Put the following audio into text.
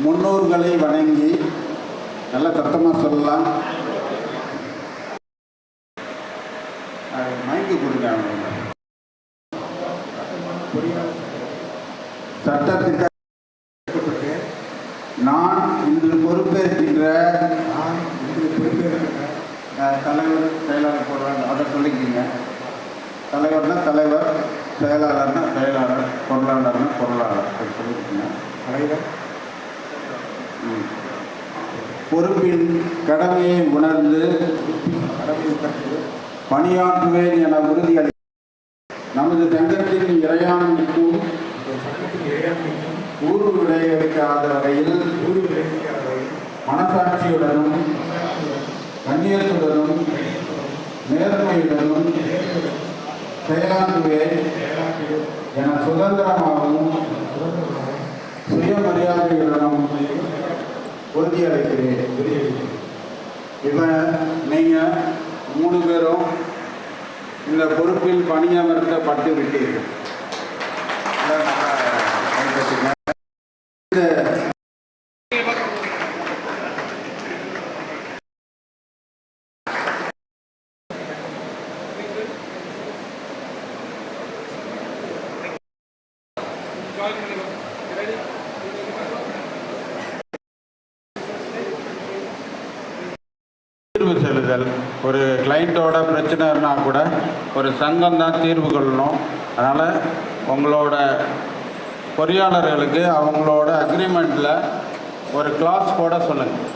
முன்னோர்களை வணங்கி நல்ல சத்தமாக சொல்லலாம். மயங்கி கொடுங்க சட்டத்திட்ட நான் இன்று பொறுப்பேற்கின்ற நான் இன்று பொறுப்பேற்கின்ற தலைவர் செயலாளர் போடுறாங்க அதை சொல்லிக்கிங்க. தலைவர்னா தலைவர் செயலாளர்னா செயலாளர் பொருளாளர்னா பொருளாளர் அதை சொல்லிக்கிங்க. தலைவர் பொறுப்பின் கடமையை உணர்ந்து பணியாற்றுவேன் என உறுதியளி நமது தங்கத்தின் இறையாண்மைக்கும் ஊர் விளைவிக்காத வகையில் மனசாட்சியுடனும் கண்ணியத்துடனும் நேர்மையுடனும் செயலாற்றுவேன் என சுதந்திரமாகவும் உறுதியளிக்கிறேன் இப்போ நீங்கள் மூணு பேரும் இந்த பொறுப்பில் பணியமர்த்தப்பட்டு விட்டீர்கள் Thank you. கைதட்டுங்க. ஒரு கிளைண்ட்டோட பிரச்சனைனா கூட ஒரு சங்கம் தான் தீர்வு கொள்ளணும் அதனால் உங்களோட பொறியாளர்களுக்கு அவங்களோட அக்ரிமெண்ட்டில் ஒரு கிளாஸ் போட சொல்லுங்கள்